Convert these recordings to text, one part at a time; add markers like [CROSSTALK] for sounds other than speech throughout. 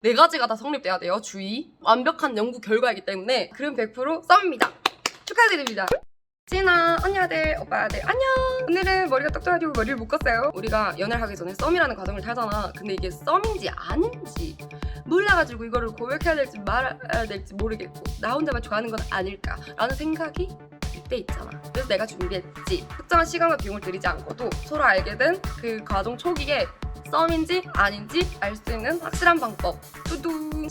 네 가지가 다 성립돼야 돼요. 주의. 완벽한 연구 결과이기 때문에 그럼 100% 썸입니다. 축하드립니다. 찐아, 언니아들, 오빠들, 안녕! 오늘은 머리가 똑똑하고 머리를 묶었어요. 우리가 연애를 하기 전에 썸이라는 과정을 타잖아. 근데 이게 썸인지 아닌지 몰라가지고 이거를 고백해야 될지 말아야 될지 모르겠고 나 혼자만 좋아하는 건 아닐까라는 생각이 들때 있잖아. 그래서 내가 준비했지. 특정한 시간과 비용을 들이지 않고도 서로 알게 된 그 과정 초기에 썸인지 아닌지 알 수 있는 확실한 방법. 뚜둥.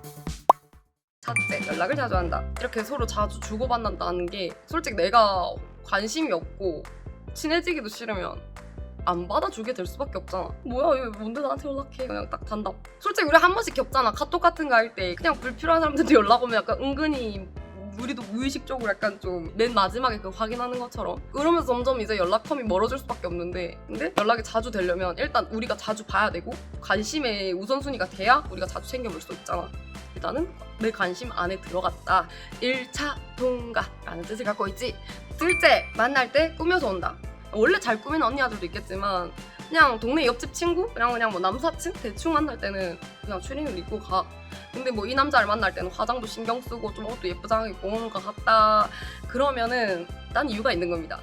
첫째, 연락을 자주 한다. 이렇게 서로 자주 주고받는다는 게 솔직히 내가 관심이 없고 친해지기도 싫으면 안 받아주게 될 수밖에 없잖아. 뭐야, 얘 뭔데 나한테 연락해? 그냥 딱 단답. 솔직히 우리 한 번씩 겪잖아. 카톡 같은 거 할 때 그냥 불필요한 사람들도 연락 오면 약간 은근히 우리도 무의식적으로 약간 좀 맨 마지막에 그 확인하는 것처럼. 그러면서 점점 이제 연락 텀이 멀어질 수밖에 없는데 근데 연락이 자주 되려면 일단 우리가 자주 봐야 되고 관심의 우선순위가 돼야 우리가 자주 챙겨볼 수 있잖아. 일단은 내 관심 안에 들어갔다. 1차 통과라는 뜻을 갖고 있지. 둘째 만날 때 꾸며서 온다. 원래 잘 꾸미는 언니들도 있겠지만 그냥 동네 옆집 친구 그냥 뭐 남사친? 대충 만날 때는 그냥 추리닝을 입고 가. 근데 뭐 이 남자를 만날 때는 화장도 신경 쓰고 좀 옷도 예쁘장하게 입고 오는 것 같다. 그러면은 난 이유가 있는 겁니다.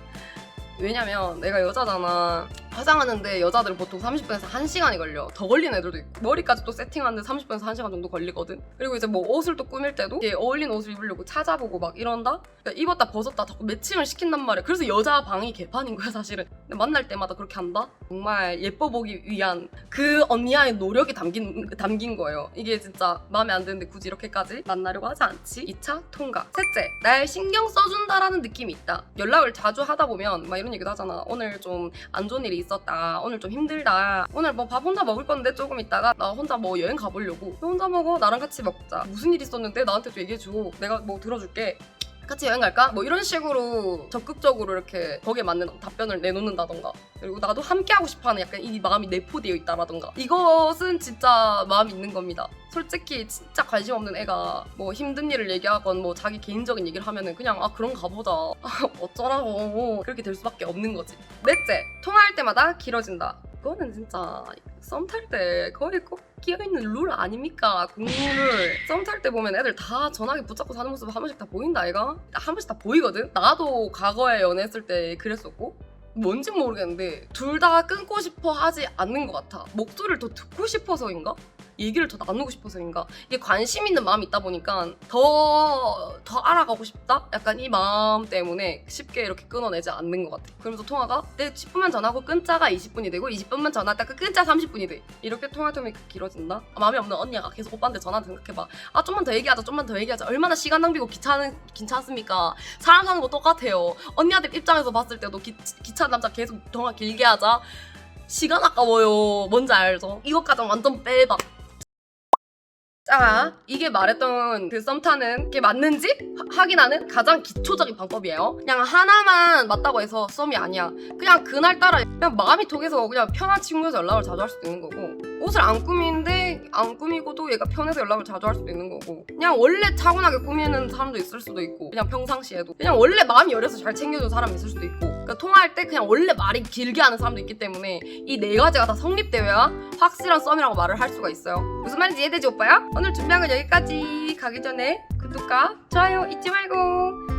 왜냐면 내가 여자잖아 화장하는데 여자들은 보통 30분에서 1시간이 걸려. 더 걸리는 애들도 있고. 머리까지 또 세팅하는데 30분에서 1시간 정도 걸리거든. 그리고 이제 뭐 옷을 또 꾸밀 때도 이게 어울리는 옷을 입으려고 찾아보고 막 이런다? 그러니까 입었다 벗었다 자꾸 매칭을 시킨단 말이야. 그래서 여자 방이 개판인 거야 사실은. 근데 만날 때마다 그렇게 한다? 정말 예뻐 보기 위한 그 언니와의 노력이 담긴, 담긴 거예요. 이게 진짜 마음에 안 드는데 굳이 이렇게까지 만나려고 하지 않지. 2차 통과. 셋째 날 신경 써준다라는 느낌이 있다. 연락을 자주 하다 보면 막 이런 얘기도 하잖아. 오늘 좀 안 좋은 일이 있었다. 오늘 좀 힘들다. 오늘 뭐 밥 혼자 먹을 건데 조금 있다가 나 혼자 뭐 여행 가보려고. 혼자 먹어? 나랑 같이 먹자. 무슨 일 있었는데 나한테 도 얘기해줘. 내가 뭐 들어줄게 같이 여행 갈까? 뭐 이런 식으로 적극적으로 이렇게 거기에 맞는 답변을 내놓는다던가 그리고 나도 함께 하고 싶어 하는 약간 이 마음이 내포되어 있다라던가. 이것은 진짜 마음이 있는 겁니다. 솔직히 진짜 관심 없는 애가 뭐 힘든 일을 얘기하건 뭐 자기 개인적인 얘기를 하면은 그냥 아 그런가 보다. [LAUGHS] 어쩌라고. 그렇게 될 수밖에 없는 거지. 넷째 통화할 때마다 길어진다 이거는 진짜 썸 탈 때 거의 꼭 끼어있는 룰 아닙니까? 국룰. [LAUGHS] 썸탈 때 보면 애들 다 전화기 붙잡고 사는 모습 한 번씩 다 보인다, 얘가? 한 번씩 다 보이거든? 나도 과거에 연애했을 때 그랬었고. 뭔진 모르겠는데 둘 다 끊고 싶어 하지 않는 것 같아. 목소리를 더 듣고 싶어서인가? 얘기를 더 나누고 싶어서인가? 이게 관심 있는 마음이 있다 보니까 더, 더 알아가고 싶다? 약간 이 마음 때문에 쉽게 이렇게 끊어내지 않는 것 같아. 그러면서 통화가 내 10분만 전화하고 끊자가 20분이 되고 20분만 전화했다가 끊자 30분이 돼. 이렇게 통화 텀이 길어진다? 아, 마음에 없는 언니가 계속 오빠한테 전화 생각해봐. 아, 좀만 더 얘기하자, 좀만 더 얘기하자. 얼마나 시간 낭비고 귀찮은, 귀찮습니까? 사람 사는 거 똑같아요. 언니한테 입장에서 봤을 때도 기, 귀찮은 남자 계속 통화 길게 하자. 시간 아까워요. 뭔지 알죠? 이것까지 완전 빼박. 자, 이게 말했던 그 썸 타는 게 맞는지 하- 확인하는 가장 기초적인 방법이에요. 그냥 하나만 맞다고 해서 썸이 아니야. 그냥 그날따라 그냥 마음이 통해서 그냥 편한 친구여서 연락을 자주 할 수도 있는 거고 옷을 안 꾸미는데 안 꾸미고도 얘가 편해서 연락을 자주 할 수도 있는 거고. 그냥 원래 차분하게 꾸미는 사람도 있을 수도 있고 그냥 평상시에도. 그냥 원래 마음이 열려서 잘 챙겨주는 사람이 있을 수도 있고. 그러니까 통화할 때 그냥 원래 말이 길게 하는 사람도 있기 때문에 이 네 가지가 다 성립되어야 확실한 썸이라고 말을 할 수가 있어요. 무슨 말인지 이해되지 오빠야? 오늘 준비한 건 여기까지. 가기 전에 구독과 좋아요 잊지 말고